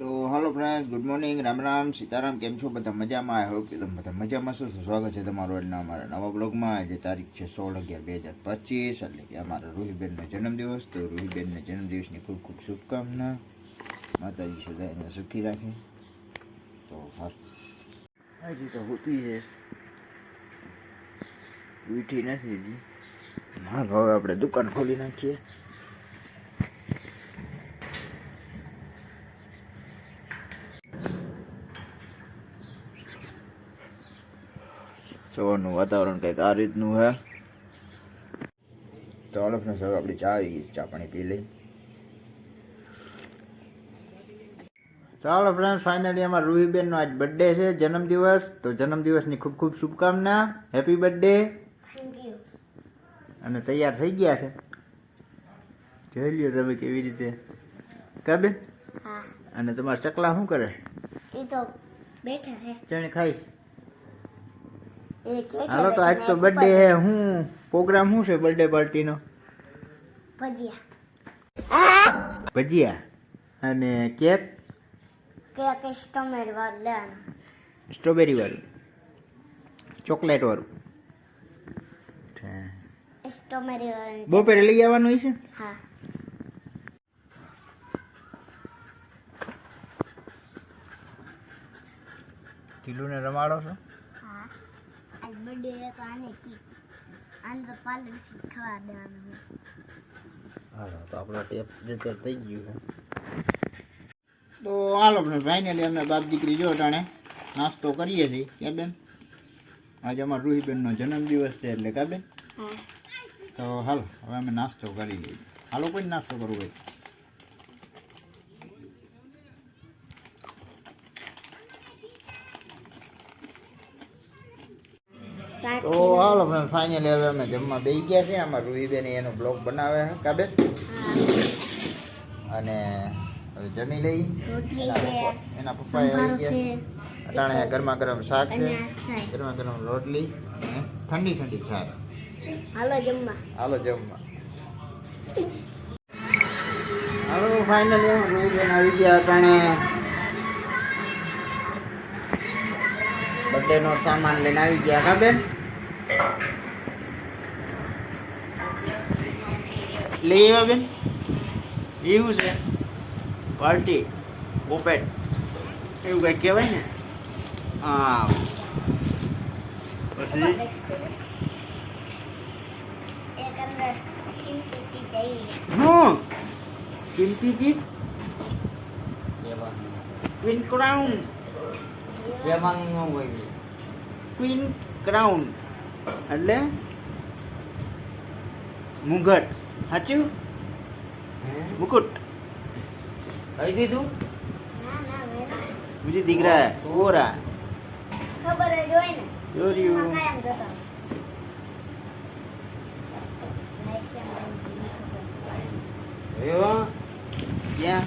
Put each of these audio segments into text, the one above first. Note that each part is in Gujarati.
તો hello friend good morning Ram Ram, Sitaram, કેમ છો બધા મજામાં? આવ્યો કે બધા મજામાં છો. સ્વાગત છે તમારું આજના અમારા નવા બ્લોગમાં આજે તારીખ છે સોળ અગિયાર બે હજાર પચીસ, એટલે કે અમારા રૂહીબેનનો જન્મદિવસ. તો રૂહીબેનના જન્મદિવસની ખૂબ ખૂબ શુભકામના. માતાજી સદા એને સુખી રાખે. તો હજી તો હોતી છે. ઉઠી નથી હજી. હાલ, હવે આપણે દુકાન ખોલી નાખીએ. સવારનું વાતાવરણ કંઈક આ રીતનું છે ચાલો ફ્રેન્ડ્સ હવે આપણી ચા આવી ગઈ ચા પાણી પી લઈ. ચાલો ફ્રેન્ડ્સ ફાઇનલી અમારા રૂહીબેનનો આજ બર્થડે છે જન્મદિવસ. તો જન્મદિવસની ખૂબ ખૂબ શુભકામના. હેપી બર્થડે અને તૈયાર થઈ ગયા છે. જોઈ લ્યો તમે કેવી રીતે. કાબેન અને તમારા ચકલા શું કરે? એ તો બેઠા છે. ચણે ખાઈ એ કેઠે હાલો તો આજ તો બર્થડે હે હું પ્રોગ્રામ શું છે બર્થડે પાર્ટીનો ભજીયા. ભજીયા અને કેક? કેક સ્ટ્રોબેરી વાળું લેવાનું. સ્ટ્રોબેરી વાળું. ચોકલેટ વાળું. સ્ટ્રોબેરી વાળું બપોરે લઈ આવવાનું છે હા. ટીલુને રમાડો છો? આજ બર્થડે હે તો આને કી આને તો પાર્લર શીખવા દેવાનું હાલો તો આપણો ટેપ રિપેર થઈ ગયું છે તો હાલો આપણે ફાઇનલી અમે બાપ દીકરી જો ટાણે નાસ્તો કરીએ છીએ. ક્યાં બેન? આજે અમારા રૂહીબેનનો જન્મદિવસ છે એટલે કા બેન? તો હાલો હવે અમે નાસ્તો કરી લઈએ. હાલો કોઈ નાસ્તો કરવો હોય? તો હાલો ફ્રેન્ડ ફાઇનલી હવે અમે જમવા બેસી ગયા છે અમારા રૂહીબેન એનો બ્લોગ બનાવે છે કાબે? અને હવે જમી લઈ. એના પપ્પા- આવી ગયા. અટાણે ગરમા ગરમ શાક છે. ગરમા ગરમ રોટલી અને ઠંડી ઠંડી છાશ. હાલો જમવા. હાલો જમવા. હાલો ફાઇનલી રૂહીબેન આવી ગયા અટાણે. બર્થડે નો સામાન લઈને આવી ગયા હા બેન? લઈ આવ્યા બેન? એવું છે. પાર્ટી પોપેટ એવું કંઈક કહેવાય ને? હા. પછી? કિંમતી ચીજ? હું ચીજ ક્વીન ક્રાઉન ક્વીન ક્રાઉન એટલે મુગટ. સાચું? મુકુટ. કહી દીધું? ના ના વેલા મુજી દીકરા. ઓરા ખબર જ હોય ને. જોર્યું. ક્યાં?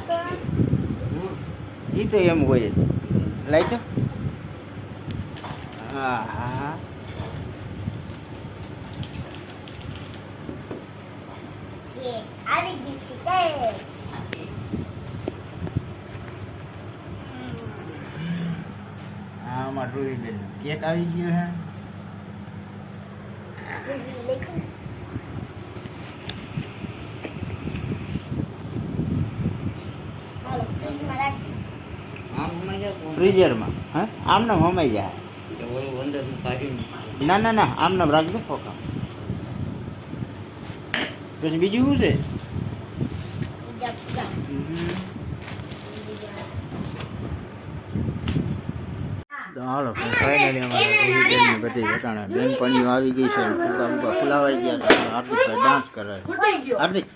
તો એ તો એમ હોય જ. લાઈ તો હા આવી ગયું છે તે રૂહી બેન કેક આવી ગયો હે લેખો ને. હાલો ફ્રીજમાં રાખી આમ સમય જાવ કોણ? ફ્રીઝરમાં હા? આમ નામ હમાઈ જાય. ના ના ના આમ નામ રાખજો ફોકા. પછી બીજું શું છે? હાલો ફાઇનલી અમારા રોહિત બધી ઘટાણા બેનપણીઓ આવી ગઈ છે ફૂકા ફૂગા ફુલાવાઈ ગયા છે. હાર્દિકભાઈ ડાન્સ કરે છે. હાર્દિક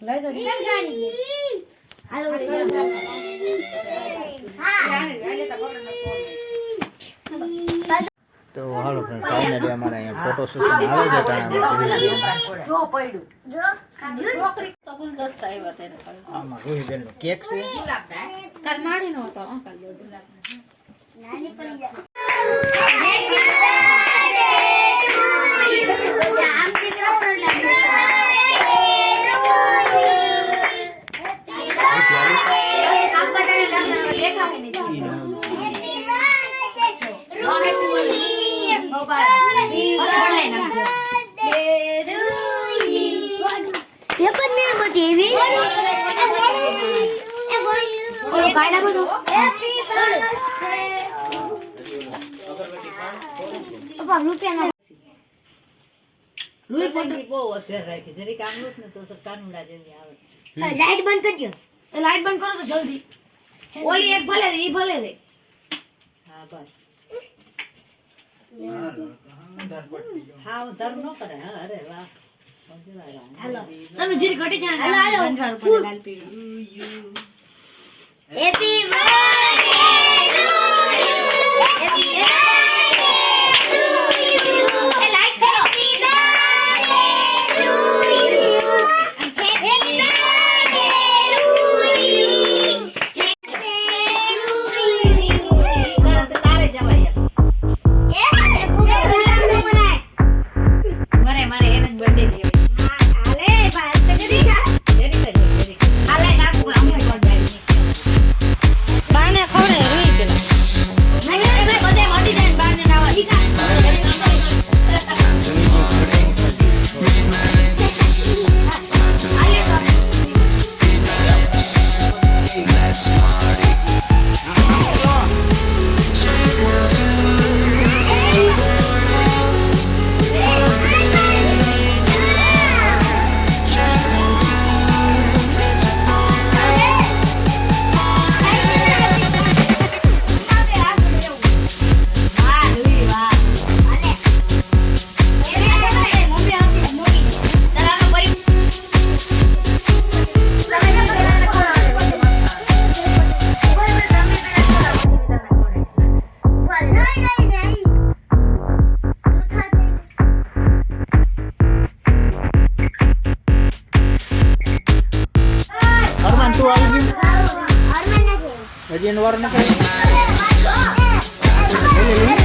લઈ તો કેમ ગાડી હાલો હા તો હાલો ફ્રેન્ડ ફાઇનલી અમારે અહીંયા ફોટો સેશન આવે છે કારણ અમે જો પડ્યું. જો છોકરી તો ગુલદસ્તા આવ્યા તેને આમાં રૂહીબેનનો કેક છે. કાલ માડી નો હતો અંકલ ગુલાબ પેપર બધું પપ્પા રૂપિયા રૂઈ પટરી બહુ અત્યારે રાખી. જરી કામનું ને તો કાનુડા જેવી આવે. લાઈટ બંધ કરજો. લાઈટ બંધ કરો તો જલ્દી. ઓલી એક ભલે રે ઈ ભલે રે. હા બસ. હા ધર્મ નો કરે. હા અરે વાહ. તમે જીરી ઘટી જાય હાલો હાલો. લાલ પીળું. હેપી બર્થડે ગયું હજી એનો વાર નથી Hello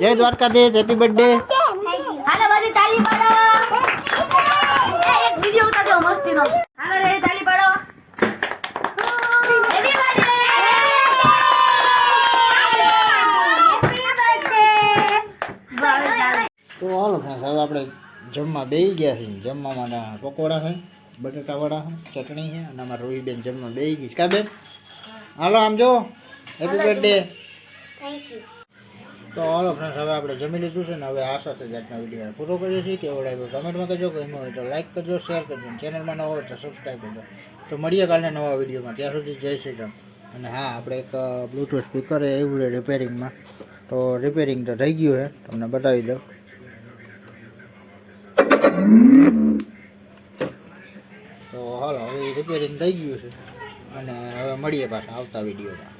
જય દ્વારકાધીશ હેપી બર્થડે હાલો બધી તાલી પાડો. એક વિડિયો ઉતારજો મસ્તીનો. હાલો રેડી તાલી પાડો! તો હાલો ફ્રેન્ડ્સ હવે આપણે જમવા બેસી ગયા છીએ. જમવા માટે પકોડા છે બટેટા વડા છે ચટણી છે અને અમારા રોહીબેન જમવા બેસી ગઈ કા બેન? હાલો આમ જો. હેપી બર્થડે તો હાલો ફ્રેન્ડ્સ હવે આપણે જમી લીધું છે ને હવે આ સાથે જ આજના વીડિયો પૂરો કરીએ છીએ. કેવો લાગ્યો કમેન્ટમાં કરજો ગમ્યો હોય તો લાઈક કરજો શેર કરજો ચેનલમાં ન હોય તો સબસ્ક્રાઈબ કરજો. તો મળીએ કાલના નવા વિડીયોમાં ત્યાં સુધી જય શ્રી રામ. અને હા, આપણે એક બ્લૂટૂથ સ્પીકર એવું છે રિપેરિંગમાં તો રિપેરિંગ તો થઈ ગયું છે. તમને બતાવી દઉં. તો હાલો, હવે રિપેરિંગ થઈ ગયું છે. અને હવે મળીએ પાછા આવતા વિડીયોમાં.